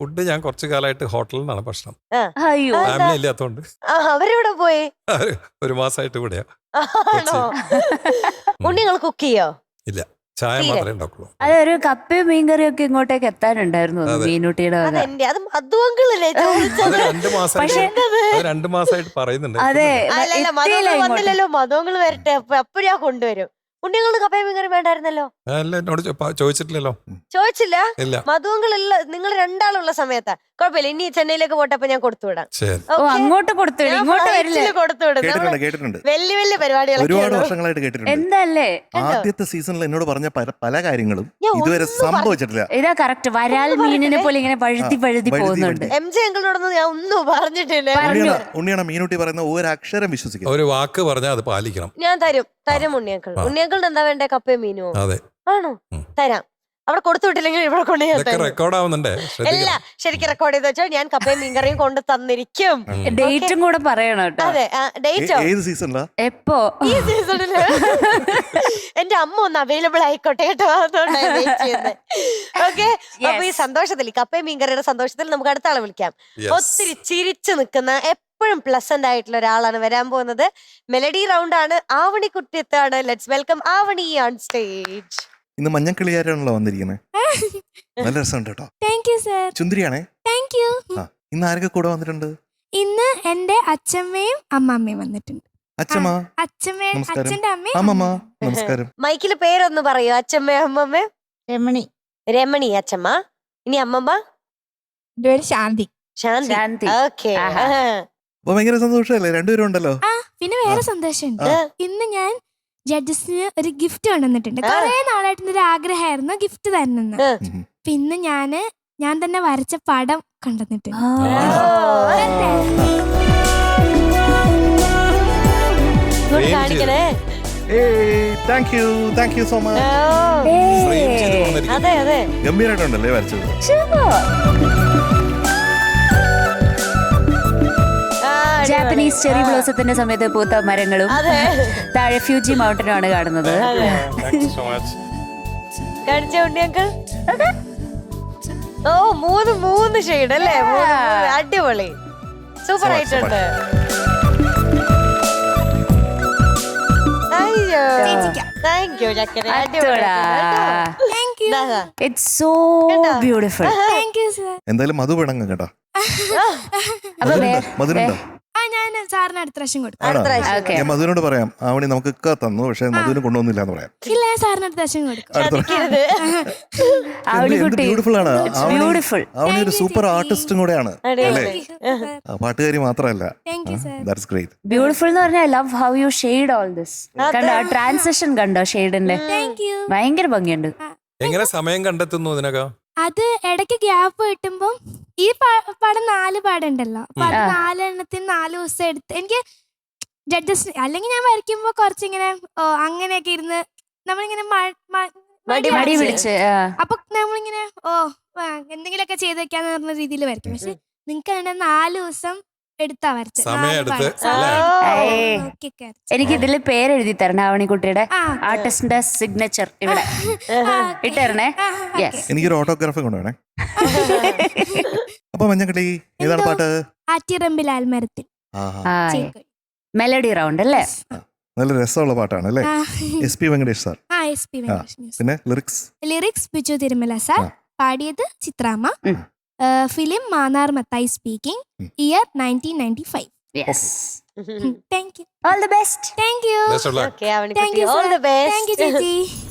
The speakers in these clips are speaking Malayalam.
ഫുഡ് ഞാൻ കുറച്ചു കാലമായിട്ട് ഹോട്ടലിൽ നിന്നാണ് ഭക്ഷണം അയ്യോ. ആ. ഫാമിലി ഇല്ലാത്തോണ്ട്. അവരെവിടെ പോയി? ഒരു മാസമായിട്ട് ഇവിടെയാ. ഉണ്ണികൾ കുക്ക് ചെയ്യോ? ഇല്ല. ചായ മാത്രമേ ഉണ്ടാക്കുള്ളൂ. അതൊരു കപ്പയും മീൻകറിയും ഒക്കെ ഇങ്ങോട്ടേക്ക് എത്താനുണ്ടായിരുന്നു. മീനുട്ടിയുടെ രണ്ടു അതെന്റെ അത് മധുവങ്കിളല്ലേ ചോദിച്ചത്. രണ്ട് മാസമായിട്ട് പറയുന്നുണ്ട്. അതെ. മധുവങ്ങൾ വന്നില്ലല്ലോ മധുവങ്ങൾ വരട്ടെ അപ്പൊ അപ്പോഴാ കൊണ്ടുവരും. ഉണ്ണികളുടെ കപ്പയും മീൻകറി വേണ്ടായിരുന്നല്ലോ? അല്ല എന്നോട് ചോ- ചോദിച്ചിട്ടില്ലല്ലോ. ചോദിച്ചില്ല? ഇല്ല. മധുവങ്ങളുള്ള നിങ്ങൾ രണ്ടാളുള്ള സമയത്താ. കുഴപ്പമില്ല ഇനി ചെന്നൈയിലേക്ക് പോട്ടപ്പോ ഞാൻ കൊടുത്തുവിടാം ശരി. ഓ Okay? അങ്ങോട്ട് കൊടുത്തു ഞാൻ ഇങ്ങോട്ട് വരില്ല? flight ൽ നമ്മൾ കേട്ടിട്ടുണ്ട്. വലിയ വലിയ ഒരുപാട് പരിപാടികളൊക്കെ വർഷങ്ങളായിട്ട് കേട്ടിട്ടുണ്ട്. എന്തല്ലേ? ആദ്യത്തെ സീസണിൽ എന്നോട് പറഞ്ഞ പല- പല കാര്യങ്ങളും ഞാൻ ഇതുവരെ ഒന്നും പറഞ്ഞ- സംഭവിച്ചിട്ടില്ല. ഇതാ കറക്റ്റ്. വരാൽ മീനിനെ പോലെ ഇങ്ങനെ പഴുത്തി ആ, പഴുതി വഴുതി പോകുന്നുണ്ട്. എം ജെ അങ്കിളിനോടൊന്നും ഞാൻ ഒന്നും പറഞ്ഞിട്ടില്ല. പറഞ്ഞു. ഉണ്ണിയാണ് ഉണ്ണിയാണ് മീനുട്ടി പറയുന്ന ഒരു അക്ഷരം വിശ്വസിക്കും ഒരു വാക്ക് പറഞ്ഞാൽ അത് പാലിക്കണം. ഞാൻ തരും. തരും ഉണ്ണിയാക്കൾ ഉണ്ണിയാക്കളുടെ എന്താ വേണ്ടേ? കപ്പയും മീനുമോ അതെ. ആണോ? തരാം. അവിടെ കൊടുത്തു വിട്ടില്ലെങ്കിൽ ഇവിടെ കൊണ്ട് അല്ല ശരിക്ക് ശരിക്കും റെക്കോർഡ് ചെയ്ത് വെച്ചാൽ ഞാൻ കപ്പയും മീൻകറിയും കൊണ്ട് തന്നിരിക്കും. ഡേറ്റും കൂടെ പറയണം കേട്ടോ. അതെ ഡേറ്റോ? ഏത് സീസണിലാ എപ്പോ? ഈ സീസണിൽ എന്റെ അമ്മ ഒന്ന് അവൈലബിൾ ആയിക്കോട്ടെ കേട്ടോ. അതുകൊണ്ടാണ് ഓക്കെ അപ്പൊ ഈ സന്തോഷത്തിൽ കപ്പയും മീൻകറിയുടെ സന്തോഷത്തിൽ നമുക്ക് അടുത്ത ആളെ വിളിക്കാം. ഒത്തിരി ചിരിച്ചു നിൽക്കുന്ന എപ്പോഴും പ്ലസന്റ് ആയിട്ടുള്ള ഒരാളാണ് വരാൻ പോകുന്നത്. മെലഡി റൗണ്ട് ആണ്. Avani കുട്ടിയത്താണ് let's welcome Avani on stage ഇന്ന് മഞ്ഞക്കിളിയാരാണല്ലോ വന്നിരിക്കുന്നത് നല്ല രസമുണ്ട് കേട്ടോ. താങ്ക് യു സർ ചുന്ദരിയാണേ? താങ്ക് യു ഇന്ന് ആരൊക്കെ കൂടെ വന്നിട്ടുണ്ട്? ഇന്ന് എന്റെ അച്ഛമ്മയും അമ്മമ്മയും വന്നിട്ടുണ്ട്. അച്ഛമ്മ അച്ഛമ്മ നമസ്കാരം. അച്ഛന്റെ അമ്മയും അമ്മമ്മ നമസ്കാരം. മൈക്കിൽ പേരൊന്ന് പറയോ? അച്ഛമ്മ അമ്മമ്മ? രമണി. രമണി അച്ഛമ്മ. ഇനി അമ്മമ്മ? ശാന്തി. ശാന്തി. ഓക്കേ. അപ്പൊ ഭയങ്കര സന്തോഷമല്ലേ രണ്ടുപേരും ഉണ്ടല്ലോ ആ പിന്നെ വേറെ സന്തോഷമുണ്ട്. ഇന്ന് ഞാൻ ജഡ്ജസിന് ഒരു ഗിഫ്റ്റ് കൊണ്ടുവന്നിട്ടുണ്ട്. കുറെ നാളായിട്ട് ഒരു ആഗ്രഹമായിരുന്നു. ഗിഫ്റ്റ് തരണെന്ന് പിന്നെ ഞാൻ ഞാൻ തന്നെ വരച്ച പടം കൊണ്ടുവന്നിട്ടുണ്ട്. ഇങ്ങോട്ട് കാണിക്കണേ. Thank you thank you so much അതെ അതെ. ഗംഭീരമായിട്ടുണ്ടല്ലേ വരച്ചത്? ജാപ്പനീസ് ചെറി ബ്ലോസത്തിന്റെ സമയത്ത് പൂത്ത മരങ്ങളും അതെ. താഴെ ഫ്യൂജി മൗണ്ടനും ആണ് കാണുന്നത്. ഓ മൂന്ന് മൂന്ന് ഷെയ്ഡ് അല്ലേ. അടിപൊളി. സൂപ്പർ ആയിട്ടുണ്ട്. താങ്ക് യു ചക്കര ഇറ്റ്സ് സോ ബ്യൂട്ടിഫുൾ എന്തായാലും മധു പിണങ്ങ കേട്ടോ. മധുരുണ്ടോ? ഞാൻ സാറിന് അടുത്ത പ്രാവശ്യം കൊടുക്കും. അടുത്ത പ്രാവശ്യം ഞാൻ മധുവിനോട് പറയാം. ആവണി നമുക്കൊക്കെ തന്നു പക്ഷെ മധുവിന് കൊണ്ടുവന്നില്ല എന്ന് പറയാം. ഇല്ല ഞാൻ സാറിന് അടുത്ത പ്രാവശ്യം കൊടുക്കും. അടുത്ത ചതിക്കരുത്. ബ്യൂട്ടിഫുൾ ആണ്. ആവണി ബ്യൂട്ടിഫുൾ ആവണി ഒരു സൂപ്പർ ആർട്ടിസ്റ്റും കൂടെയാണ്. അല്ലേ? ആ, പാട്ടുകാരി മാത്രമല്ല. Thank you sir that's great beautiful എന്ന് പറഞ്ഞാൽ love how you shade all this കണ്ടോ? ട്രാൻസിഷൻ കണ്ടോ ഷെയ്ഡിന്റെ താങ്ക് യു ഭയങ്കര ഭംഗിയുണ്ട്. എങ്ങനെ സമയം കണ്ടെത്തുന്നു ഇതിനകം? അത് ഇടയ്ക്ക് ഗ്യാപ്പ് കിട്ടുമ്പോ ഈ പടം നാല് പാടുണ്ടല്ലോ. അപ്പൊ അത്. നാലെണ്ണത്തിന് നാല് ദിവസം എടുത്ത് എനിക്ക് ജഡ്ജസ് അല്ലെങ്കിൽ ഞാൻ വരയ്ക്കുമ്പോ കുറച്ചിങ്ങനെ ഓ അങ്ങനെയൊക്കെ ഇരുന്ന് നമ്മളിങ്ങനെ. അപ്പൊ നമ്മളിങ്ങനെ ഓ എന്തെങ്കിലും എന്തെങ്കിലുമൊക്കെ ചെയ്ത് വെക്കാന്ന് പറഞ്ഞ രീതിയിൽ വരയ്ക്കും. പക്ഷെ നിങ്ങൾക്ക് അതിന്റെ നാല് ദിവസം എടുത്താ വരച്ചത് സമയം നാല് എടുത്ത് പാടം. അല്ലേ? സമയം ഏയ്. നോക്കിയൊക്കെ വരച്ചത്. എനിക്ക് ഇതിൽ പേരെഴുതി തരണം ആവണിക്കുട്ടിയുടെ? ആ, ആർട്ടിസ്റ്റിന്റെ സിഗ്നേച്ചർ ഇവിടെ. ഇട്ടേരണേ. യെസ് എനിക്കൊരു ഓട്ടോഗ്രാഫ് കൊണ്ടുവേണേ അപ്പൊ മഞ്ഞക്കട്ടി ഏതാണ്? പാട്ട്? ആറ്റിറമ്പിൽ ആൽമരത്തിൽ. മെലഡി റൗണ്ട് അല്ലേ? നല്ല രസമുള്ള പാട്ടാണ് അല്ലേ? S P Venkatesh sir. പിന്നെ lyrics lyrics Biju Thirumala sir. പാടിയത് ചിത്രാമ്മ. Film Mannar Mathai speaking. Year nineteen ninety five. Yes thank you all the best thank you thank you all the thank you best ചേച്ചി.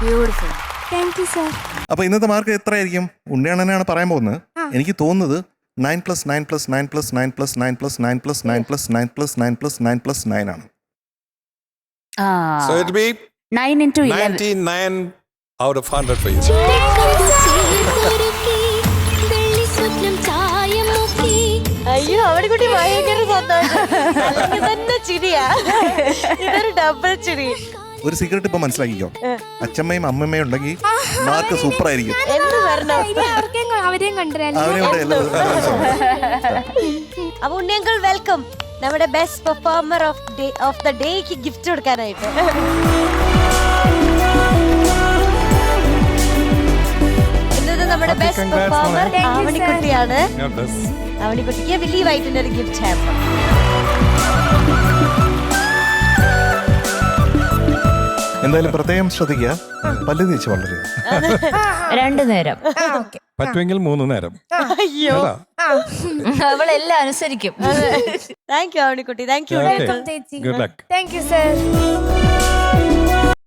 ബ്യൂട്ടിഫുൾ താങ്ക് യു സർ അപ്പൊ ഇന്നത്തെ മാർക്ക് എത്രയായിരിക്കും ഉണ്ണിയാണെന്നാണ് പറയാൻ പോകുന്നത് എനിക്ക് തോന്നുന്നത് nine plus nine plus nine plus nine plus nine plus nine plus nine plus nine plus nine plus nine plus nine ആണ് അയ്യോ അവിടെ ഭയങ്കര സന്തോഷം തന്നെ ചിരിയാ ഇതൊരു ഡബിൾ ചിരി ഒരു സീക്രട്ട് ഇപ്പൊ മനസ്സിലാക്കിക്കോ. അച്ഛമ്മയും അമ്മമ്മയും ഉണ്ടെങ്കിൽ മാർക്ക് സൂപ്പർ ആയിരിക്കും. എന്ത് വരണം? ഇനി അവർക്കും ക- അവരെയും അപ്പൊ ഉണ്ണിയങ്കൾ വെൽക്കം നമ്മുടെ best performer of day of the ഡേക്ക് gift കൊടുക്കാനായിട്ട്. ഇന്നത്തെ നമ്മുടെ ബെസ്റ്റ് പെർഫോമർ. ആവണിക്കുട്ടിയാണ്. ആവണിക്കുട്ടിക്ക് വലിയ വൈറ്റിന്റെ ഒരു ഗിഫ്റ്റ് ഹാമ്പർ എന്തായാലും പ്രത്യേകം ശ്രദ്ധിക്കുക. പല്ല് തേച്ച് വളരെ രണ്ടു നേരം. പറ്റുമെങ്കിൽ മൂന്ന് നേരം. അയ്യോ. കേട്ടാ? അവളെല്ലാം അനുസരിക്കും. Thank you ആവണിക്കുട്ടി. Thank you thank you sir